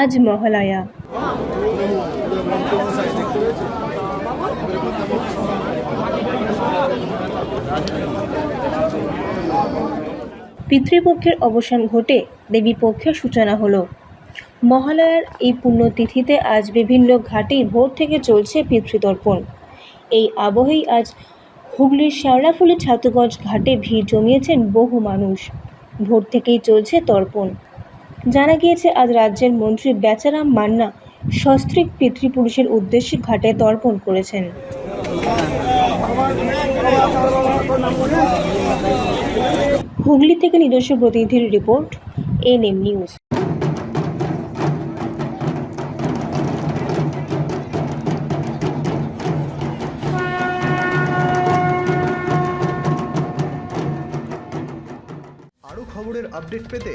আজ মহালয়া পিতৃপক্ষের অবসান ঘটে দেবী পক্ষের সূচনা হলো। মহালয়ার এই পুণ্যতিথিতে আজ বিভিন্ন ঘাটে ভোর থেকে চলছে পিতৃতর্পণ। এই আবহেই আজ হুগলির শেওড়াফুলি ছাতুগঞ্জ ঘাটে ভিড় জমিয়েছেন বহু মানুষ। ভোর থেকেই চলছে তর্পণ। জানা গিয়েছে, আজ রাজ্যের মন্ত্রী বেচারাম মান্না সস্ত্রীক পিতৃপুরুষের উদ্দেশ্যে ঘাটে তর্পণ করেছেন। হুগলি থেকে নিজস্ব প্রতিনিধির রিপোর্ট, এনএম নিউজ। আরও খবরের আপডেট পেতে